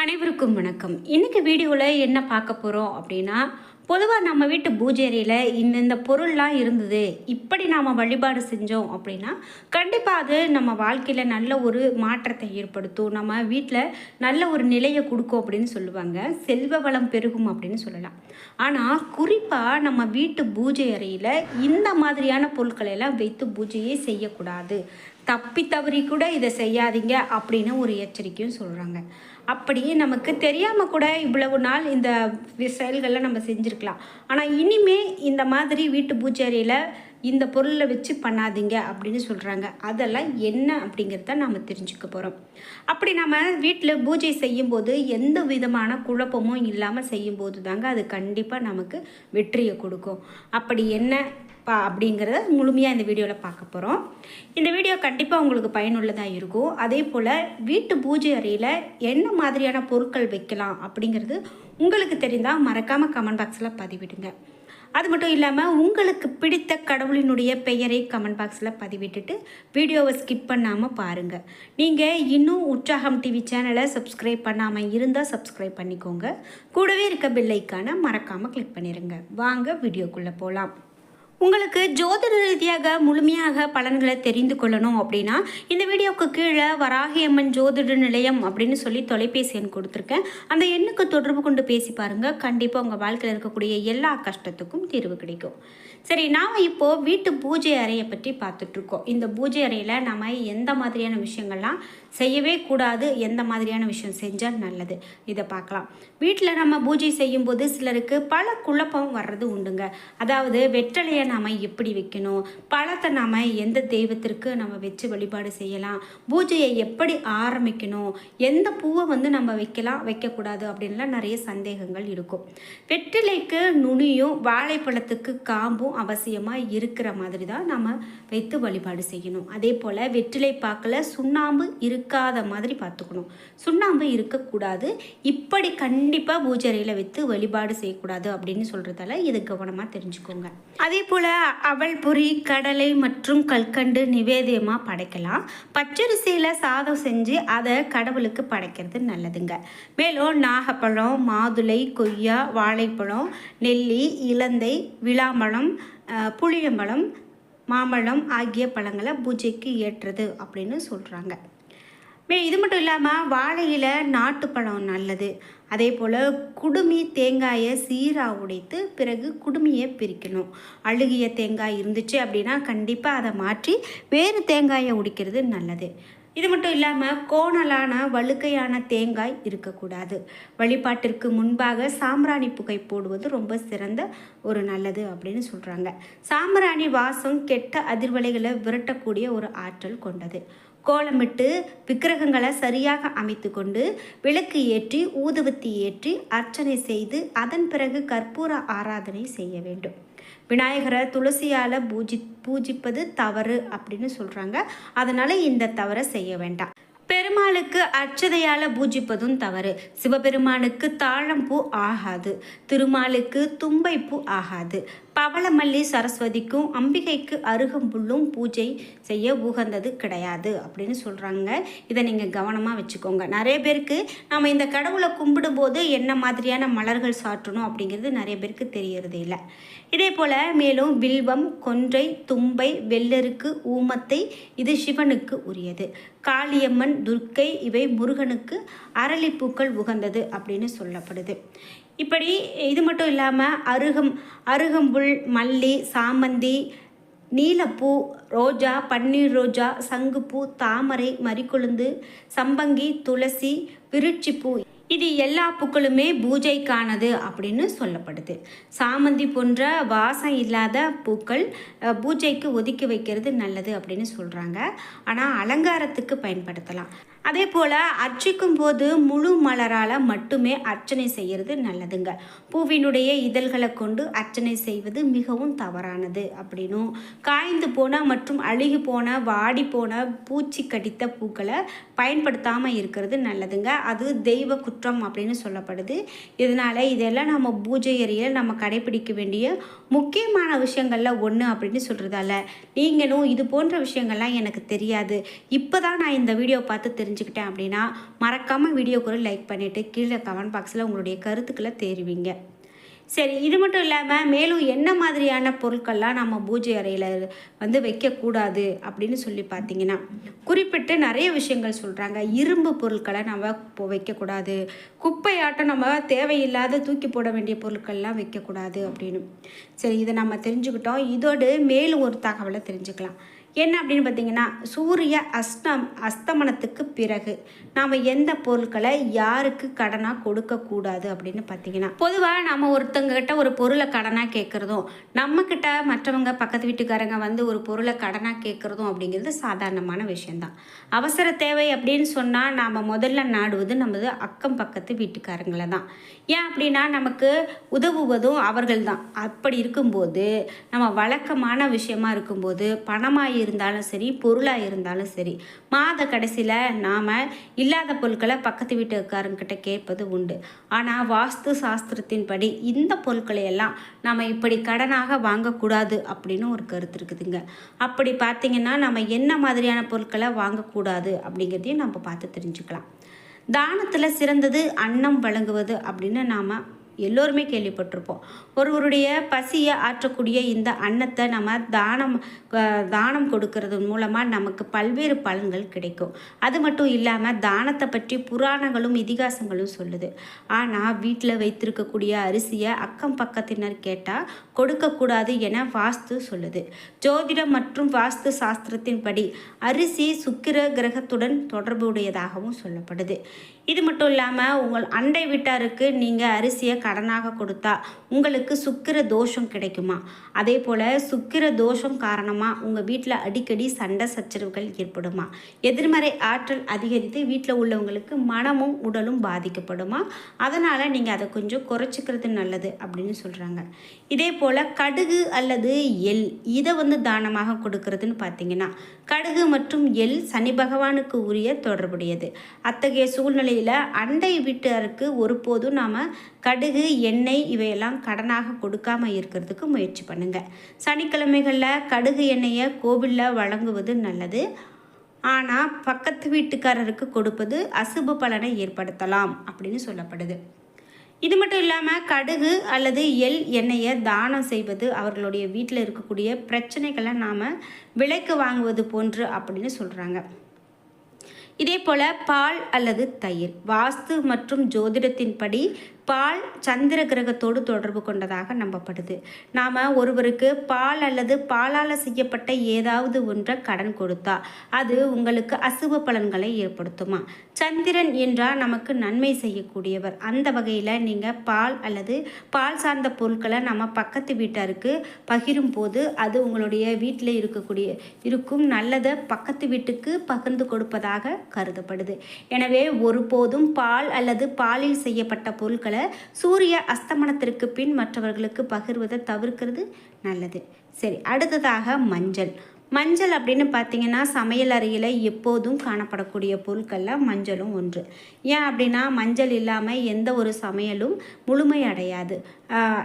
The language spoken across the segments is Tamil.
அனைவருக்கும் வணக்கம். இன்றைக்கி வீடியோவில் என்ன பார்க்க போகிறோம் அப்படின்னா பொதுவாக நம்ம வீட்டு பூஜை அறையில் இந்தந்த பொருள்லாம் இருந்தது இப்படி நாம் வழிபாடு செஞ்சோம் அப்படின்னா கண்டிப்பாக அது நம்ம வாழ்க்கையில் நல்ல ஒரு மாற்றத்தை ஏற்படுத்தும். நம்ம வீட்டில் நல்ல ஒரு நிலையை கொடுக்கும் அப்படின்னு சொல்லுவாங்க. செல்வ வளம் பெருகும் அப்படின்னு சொல்லலாம். ஆனால் குறிப்பாக நம்ம வீட்டு பூஜை அறையில் இந்த மாதிரியான பொருட்களை எல்லாம் வைத்து பூஜையே செய்யக்கூடாது. தப்பி தவறி கூட இதை செய்யாதீங்க அப்படின்னு ஒரு எச்சரிக்கையும் சொல்கிறாங்க அப்படியே நமக்கு தெரியாமல் கூட இவ்வளவு நாள் இந்த செயல்களை நம்ம செஞ்சுருக்கலாம். ஆனால் இனிமே இந்த மாதிரி வீட்டு பூச்சேரியில் இந்த பொருளை வச்சு பண்ணாதீங்க அப்படின்னு சொல்கிறாங்க அதெல்லாம் என்ன அப்படிங்கிறத நாம் தெரிஞ்சுக்க போகிறோம் அப்படி நம்ம வீட்டில் பூஜை செய்யும்போது எந்த விதமான குழப்பமும் இல்லாமல் செய்யும்போது தாங்க அது கண்டிப்பாக நமக்கு வெற்றியை கொடுக்கும். அப்படி என்ன பா அப்படிங்கிறத முழுமையாக இந்த வீடியோவில் பார்க்க போகிறோம் இந்த வீடியோ கண்டிப்பாக உங்களுக்கு பயனுள்ளதாக இருக்கும். அதே போல் வீட்டு பூஜை அறையில் என்ன மாதிரியான பொருட்கள் வைக்கலாம் அப்படிங்கிறது உங்களுக்கு தெரிந்தால் மறக்காமல் கமெண்ட் பாக்ஸில் பதிவிடுங்க. அது மட்டும் இல்லாமல் உங்களுக்கு பிடித்த கடவுளினுடைய பெயரை கமெண்ட் பாக்ஸில் பதிவிட்டுட்டு வீடியோவை ஸ்கிப் பண்ணாமல் பாருங்கள் நீங்கள் இன்னும் உற்சாகம் டிவி சேனலை சப்ஸ்கிரைப் பண்ணாமல் இருந்தால் சப்ஸ்கிரைப் பண்ணிக்கோங்க. கூடவே இருக்க பில்லைக்கான மறக்காமல் கிளிக் பண்ணிடுங்க வாங்க வீடியோக்குள்ளே போகலாம் உங்களுக்கு ஜோதிட ரீதியாக முழுமையாக பலன்களை தெரிந்து கொள்ளணும் அப்படின்னா இந்த வீடியோவுக்கு கீழே வராகியம்மன் ஜோதிட நிலையம் அப்படின்னு சொல்லி தொலைபேசி எண் கொடுத்துருக்கேன். அந்த எண்ணுக்கு தொடர்பு கொண்டு பேசி பாருங்கள் கண்டிப்பாக உங்கள் வாழ்க்கையில் இருக்கக்கூடிய எல்லா கஷ்டத்துக்கும் தீர்வு கிடைக்கும். சரி நாம் இப்போது வீட்டு பூஜை அறையை பற்றி பார்த்துட்ருக்கோம் இந்த பூஜை அறையில் நம்ம எந்த மாதிரியான விஷயங்கள்லாம் செய்யவே கூடாது எந்த மாதிரியான விஷயம் செஞ்சால் நல்லது. இதை பார்க்கலாம். வீட்டில் நம்ம பூஜை செய்யும்போது சிலருக்கு பல குழப்பம் வர்றது உண்டுங்க. அதாவது வெற்றலையை நாம் எப்படி வைக்கணும்? பழத்தை நாம் எந்த தெய்வத்திற்கு நம்ம வச்சு வழிபாடு செய்யலாம்? பூஜையை எப்படி ஆரம்பிக்கணும்? எந்த பூவை வந்து நம்ம வைக்கலாம் வைக்கக்கூடாது அப்படின்லாம் நிறைய சந்தேகங்கள் இருக்கும். வெற்றிலைக்கு நுனியும் வாழைப்பழத்துக்கு காம்பும் அவசியமாக இருக்கிற மாதிரி தான் நம்ம வைத்து வழிபாடு செய்யணும். அதே போல் வெற்றிலை பாக்கில் சுண்ணாம்பு இருக்காத மாதிரி பார்த்துக்கணும். சுண்ணாம்பு இருக்கக்கூடாது. இப்படி கண்டிப்பாக பூஜரையில் வைத்து வழிபாடு செய்யக்கூடாது அப்படின்னு சொல்கிறதால இது கவனமாக தெரிஞ்சுக்கோங்க. அதே போல் அவள்புரி கடலை மற்றும் கல்கண்டு நிவேதியமாக படைக்கலாம். பச்சரிசியில் சாதம் செஞ்சு அதை கடவுளுக்கு படைக்கிறது நல்லதுங்க. மேலும் நாகப்பழம் மாதுளை கொய்யா வாழைப்பழம் நெல்லி இலந்தை விளாம்பழம் புளியம்பழம் மாம்பழம் ஆகிய பழங்களை பூஜைக்கு ஏற்றது அப்படின்னு சொல்கிறாங்க இது மட்டும் இல்லாமல் வாழையில் நாட்டுப்பழம் நல்லது. அதே போல் குடுமி தேங்காயை சீராக உடைத்து பிறகு குடுமியை பிரிக்கணும். அழுகிய தேங்காய் இருந்துச்சு அப்படின்னா கண்டிப்பாக அதை மாற்றி வேறு தேங்காயை உடைக்கிறது நல்லது. இது மட்டும் இல்லாமல் கோணலான வழுக்கையான தேங்காய் இருக்கக்கூடாது. வழிபாட்டிற்கு முன்பாக சாம்பிராணி புகை போடுவது ரொம்ப சிறந்த ஒரு நல்லது அப்படின்னு சொல்கிறாங்க சாம்பிராணி வாசம் கெட்ட அதிர்வலைகளை விரட்டக்கூடிய ஒரு ஆற்றல் கொண்டது. கோலமிட்டு விக்கிரகங்களை சரியாக அமைத்து கொண்டு விளக்கு ஏற்றி ஊதுவத்தி ஏற்றி அர்ச்சனை செய்து அதன் பிறகு கற்பூர ஆராதனை செய்ய வேண்டும். விநாயகரை துளசியால் பூஜி பூஜிப்பது தவறு அப்படின்னு சொல்கிறாங்க அதனால் இந்த தவறை செய்ய வேண்டாம். பெருமாளுக்கு அர்ச்சதையால் பூஜிப்பதும் தவறு. சிவபெருமானுக்கு தாழம்பூ ஆகாது. திருமாலுக்கு தும்பைப்பூ ஆகாது. பவளமல்லி சரஸ்வதிக்கும் அம்பிகைக்கு அருகம்புல்லும் பூஜை செய்ய உகந்தது கிடையாது அப்படின்னு சொல்கிறாங்க இதை நீங்கள் கவனமாக வச்சுக்கோங்க. நிறைய பேருக்கு நம்ம இந்த கடவுளை கும்பிடும்போது என்ன மாதிரியான மலர்கள் சாற்றணும் அப்படிங்கிறது நிறைய பேருக்கு தெரியறது இல்லை. இதே போல் மேலும் வில்வம் கொன்றை தும்பை வெள்ளருக்கு ஊமத்தை இது சிவனுக்கு உரியது. காளியம்மன் துர்க்கை இவை முருகனுக்கு அரளிப்பூக்கள் உகந்தது அப்படின்னு சொல்லப்படுது. இப்படி இது மட்டும் இல்லாமல் அருகம் அருகம்புல் மல்லி சாமந்தி நீலப்பூ ரோஜா பன்னீர் ரோஜா சங்குப்பூ தாமரை மறிக்கொழுந்து சம்பங்கி துளசி விருட்சிப்பூ இது எல்லா பூக்களுமே பூஜைக்கானது அப்படின்னு சொல்லப்படுது. சாமந்தி போன்ற வாசம் இல்லாத பூக்கள் பூஜைக்கு ஒதுக்கி வைக்கிறது நல்லது அப்படின்னு சொல்கிறாங்க ஆனால் அலங்காரத்துக்கு பயன்படுத்தலாம். அதே போல் அர்ச்சிக்கும் போது முழு மலரால் மட்டுமே அர்ச்சனை செய்கிறது நல்லதுங்க. பூவினுடைய இதழ்களை கொண்டு அர்ச்சனை செய்வது மிகவும் தவறானது அப்படின்னும். காய்ந்து போன மற்றும் அழுகி போன வாடி போன பூச்சி கடித்த பூக்களை பயன்படுத்தாமல் இருக்கிறது நல்லதுங்க. அது தெய்வ குற்றம் அப்படின்னு சொல்லப்படுது. இதனால் இதெல்லாம் நம்ம பூஜை அறையில் நம்ம கடைபிடிக்க வேண்டிய முக்கியமான விஷயங்களில் ஒன்று அப்படின்னு சொல்கிறதால நீங்களும் இது போன்ற விஷயங்கள்லாம் எனக்கு தெரியாது. இப்போ தான் நான் இந்த வீடியோ பார்த்து தெரிஞ்சு தெரிஞ்சுக்கிட்டேன் அப்படின்னா மறக்காமல் வீடியோக்கு ஒரு லைக் பண்ணிவிட்டு கீழே கமெண்ட் பாக்ஸில் உங்களுடைய கருத்துக்களை தெரிவிங்க. சரி இது மட்டும் இல்லாமல் மேலும் என்ன மாதிரியான பொருட்கள்லாம் நம்ம பூஜை அறையில் வந்து வைக்கக்கூடாது அப்படின்னு சொல்லி பார்த்தீங்கன்னா குறிப்பிட்டு நிறைய விஷயங்கள் சொல்கிறாங்க இரும்பு பொருட்களை நம்ம வைக்கக்கூடாது. குப்பையாட்டம் நம்ம தேவையில்லாத தூக்கி போட வேண்டிய பொருட்கள்லாம் வைக்கக்கூடாது அப்படின்னு. சரி இதை நம்ம தெரிஞ்சுக்கிட்டோம். இதோடு மேலும் ஒரு தகவலை தெரிஞ்சுக்கலாம். என்ன அப்படின்னு பார்த்தீங்கன்னா சூரிய அஸ்தம் அஸ்தமனத்துக்கு பிறகு நாம் எந்த பொருட்களை யாருக்கு கடனாக கொடுக்கக்கூடாது அப்படின்னு பார்த்தீங்கன்னா பொதுவாக நம்ம ஒருத்தவங்கக்கிட்ட ஒரு பொருளை கடனாக கேட்குறதும் நம்மக்கிட்ட மற்றவங்க பக்கத்து வீட்டுக்காரங்க வந்து ஒரு பொருளை கடனாக கேட்குறதும் அப்படிங்கிறது சாதாரணமான விஷயந்தான் அவசர தேவை அப்படின்னு சொன்னால் நாம் முதல்ல நாடுவது நமது அக்கம் பக்கத்து வீட்டுக்காரங்களை தான் ஏன் அப்படின்னா நமக்கு உதவுவதும் அவர்கள் தான் அப்படி இருக்கும்போது நம்ம வழக்கமான விஷயமா இருக்கும்போது பணமாக இருந்தாலும் சரி பொருளாக இருந்தாலும் சரி மாத கடைசியில் நாம் இல்லாத பொருட்களை பக்கத்து வீட்டுக்காரங்கிட்ட கேட்பது உண்டு. ஆனால் வாஸ்து சாஸ்திரத்தின்படி இந்த பொருட்களை எல்லாம் நம்ம இப்படி கடனாக வாங்கக்கூடாது அப்படின்னு ஒரு கருத்து இருக்குதுங்க. அப்படி பார்த்திங்கன்னா நம்ம என்ன மாதிரியான பொருட்களை வாங்கக்கூடாது அப்படிங்கிறதையும் நம்ம பார்த்து தெரிஞ்சுக்கலாம். தானத்தில் சிறந்தது அன்னம் வழங்குவது அப்படின்னு நாம் எல்லோருமே கேள்விப்பட்டிருப்போம். ஒருவருடைய பசியை ஆற்றக்கூடிய இந்த அன்னத்தை நம்ம தானம் தானம் கொடுக்கறது மூலமாக நமக்கு பல்வேறு பலன்கள் கிடைக்கும். அது மட்டும் இல்லாமல் தானத்தை பற்றி புராணங்களும் இதிகாசங்களும் சொல்லுது. ஆனால் வீட்டில் வைத்திருக்கக்கூடிய அரிசியை அக்கம் பக்கத்தினர் கேட்டால் கொடுக்கக்கூடாது என வாஸ்து சொல்லுது. ஜோதிடம் மற்றும் வாஸ்து சாஸ்திரத்தின்படி அரிசி சுக்கிர கிரகத்துடன் தொடர்புடையதாகவும் சொல்லப்படுது. இது மட்டும் இல்லாமல் உங்கள் அண்டை வீட்டாருக்கு நீங்கள் அரிசியை கடனாக கொடுத்தா உங்களுக்கு சுக்கிர தோஷம் கிடைக்குமா? அதே போல் சுக்கிர தோஷம் காரணமாக உங்கள் வீட்டில் அடிக்கடி சண்டை சச்சரவுகள் ஏற்படுமா? எதிர்மறை ஆற்றல் அதிகரித்து வீட்டில் உள்ளவங்களுக்கு மனமும் உடலும் பாதிக்கப்படுமா? அதனால் நீங்கள் அதை கொஞ்சம் குறைச்சிக்கிறது நல்லது அப்படின்னு சொல்கிறாங்க இதே போல் கடுகு அல்லது எள் இதை வந்து தானமாக கொடுக்கறதுன்னு பார்த்தீங்கன்னா கடுகு மற்றும் எள் சனி பகவானுக்கு உரிய தொடர்புடையது. அத்தகைய சூழ்நிலை வழியில் அண்டை வீட்டாருக்கு ஒருபோதும் நாம் கடுகு எண்ணெய் இவையெல்லாம் கடனாக கொடுக்காமல் இருக்கிறதுக்கு முயற்சி பண்ணுங்கள் சனிக்கிழமைகளில் கடுகு எண்ணெயை கோவிலில் வழங்குவது நல்லது. ஆனால் பக்கத்து வீட்டுக்காரருக்கு கொடுப்பது அசுப பலனை ஏற்படுத்தலாம் அப்படின்னு சொல்லப்படுது. இது மட்டும் இல்லாமல் கடுகு அல்லது எள் எண்ணெயை தானம் செய்வது அவர்களுடைய வீட்டில் இருக்கக்கூடிய பிரச்சனைகளை நாம் விலைக்கு வாங்குவது போன்று அப்படின்னு சொல்கிறாங்க இதே போல் பால் அல்லது தயிர் வாஸ்து மற்றும் ஜோதிடத்தின்படி பால் சந்திர கிரகத்தோடு தொடர்பு கொண்டதாக நம்பப்படுது. நாம் ஒருவருக்கு பால் அல்லது பாலால் செய்யப்பட்ட ஏதாவது ஒன்றை கடன் கொடுத்தா அது உங்களுக்கு அசுப பலன்களை ஏற்படுத்துமா? சந்திரன் என்றால் நமக்கு நன்மை செய்யக்கூடியவர். அந்த வகையில் நீங்கள் பால் அல்லது பால் சார்ந்த பொருட்களை நம்ம பக்கத்து வீட்டாருக்கு பகிரும் போது அது உங்களுடைய வீட்டில் இருக்கக்கூடிய இருக்கும் நல்லதை பக்கத்து வீட்டுக்கு பகிர்ந்து கொடுப்பதாக கருதப்படுது. எனவே ஒருபோதும் பால் அல்லது பாலில் செய்யப்பட்ட பொருட்களை சூரிய அஸ்தமனத்திற்கு பின் மற்றவர்களுக்கு பகிர்வதை தவிர்க்கிறது நல்லது. சரி அடுத்ததாக மஞ்சள். மஞ்சள் அப்படின்னு பார்த்தீங்கன்னா சமையல் அறையில் எப்போதும் காணப்படக்கூடிய பொருட்களில் மஞ்சளும் ஒன்று. ஏன் அப்படின்னா மஞ்சள் இல்லாமல் எந்த ஒரு சமையலும் முழுமை அடையாது.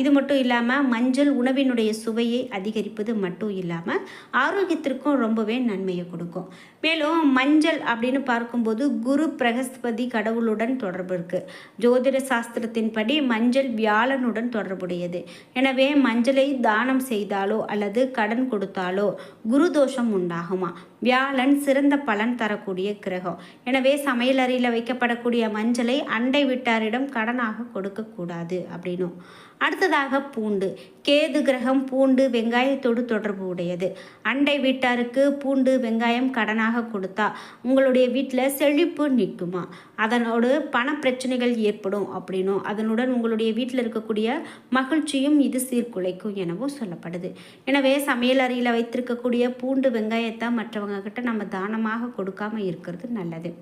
இது மட்டும் இல்லாமல் மஞ்சள் உணவினுடைய சுவையை அதிகரிப்பது மட்டும் இல்லாமல் ஆரோக்கியத்திற்கும் ரொம்பவே நன்மையை கொடுக்கும். மேலும் மஞ்சள் அப்படின்னு பார்க்கும்போது குரு பிரகஸ்பதி கடவுளுடன் தொடர்பு இருக்குது ஜோதிட சாஸ்திரத்தின்படி மஞ்சள் வியாழனுடன் தொடர்புடையது. எனவே மஞ்சளை தானம் செய்தாலோ அல்லது கடன் கொடுத்தாலோ குரு தோஷம் உண்டாகுமா? வியாழன் சிறந்த பலன் தரக்கூடிய கிரகம். எனவே சமையலறையில் வைக்கப்படக்கூடிய மஞ்சளை அண்டை வீட்டாரிடம் கடனாக கொடுக்கக்கூடாது அப்படின்னும். அடுத்ததாக பூண்டு. கேது கிரகம் பூண்டு வெங்காயத்தோடு தொடர்பு உடையது. அண்டை வீட்டாருக்கு பூண்டு வெங்காயம் கடனாக கொடுத்தா உங்களுடைய வீட்டில் செழிப்பு நிற்குமா? அதனோடு பண பிரச்சனைகள் ஏற்படும் அப்படின்னும் அதனுடன் உங்களுடைய வீட்டில் இருக்கக்கூடிய மகிழ்ச்சியும் இது சீர்குலைக்கும் எனவும் சொல்லப்படுது. எனவே சமையல் அறையில் வைத்திருக்கக்கூடிய பூண்டு வெங்காயத்தை மற்றவங்க கிட்ட நம்ம தானமாக கொடுக்காம இருக்கிறது நல்லது.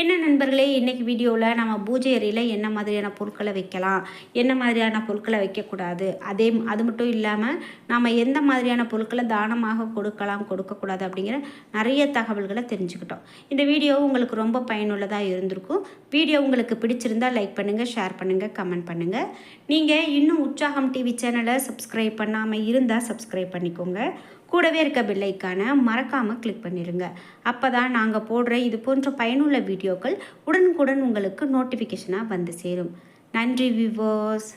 என்ன நண்பர்களே இன்றைக்கி வீடியோவில் நம்ம பூஜை அறையில் என்ன மாதிரியான பொருட்களை வைக்கலாம் என்ன மாதிரியான பொருட்களை வைக்கக்கூடாது அதே அது மட்டும் இல்லாமல் நாம் எந்த மாதிரியான பொருட்களை தானமாக கொடுக்கலாம் கொடுக்கக்கூடாது அப்படிங்கிற நிறைய தகவல்களை தெரிஞ்சுக்கிட்டோம். இந்த வீடியோ உங்களுக்கு ரொம்ப பயனுள்ளதாக இருந்திருக்கும். வீடியோ உங்களுக்கு பிடிச்சிருந்தா லைக் பண்ணுங்கள் ஷேர் பண்ணுங்கள் கமெண்ட் பண்ணுங்கள் நீங்கள் இன்னும் உற்சாகம் டிவி சேனலை சப்ஸ்கிரைப் பண்ணாமல் இருந்தால் சப்ஸ்கிரைப் பண்ணிக்கோங்க. கூடவே இருக்க பில்லைக்கான மறக்காமல் கிளிக் பண்ணிடுங்க அப்போ தான் நாங்கள் போடுற இது போன்ற பயனுள்ள வீடியோக்கள் உடனுக்குடன் உங்களுக்கு நோட்டிஃபிகேஷனாக வந்து சேரும். நன்றி விவோஸ்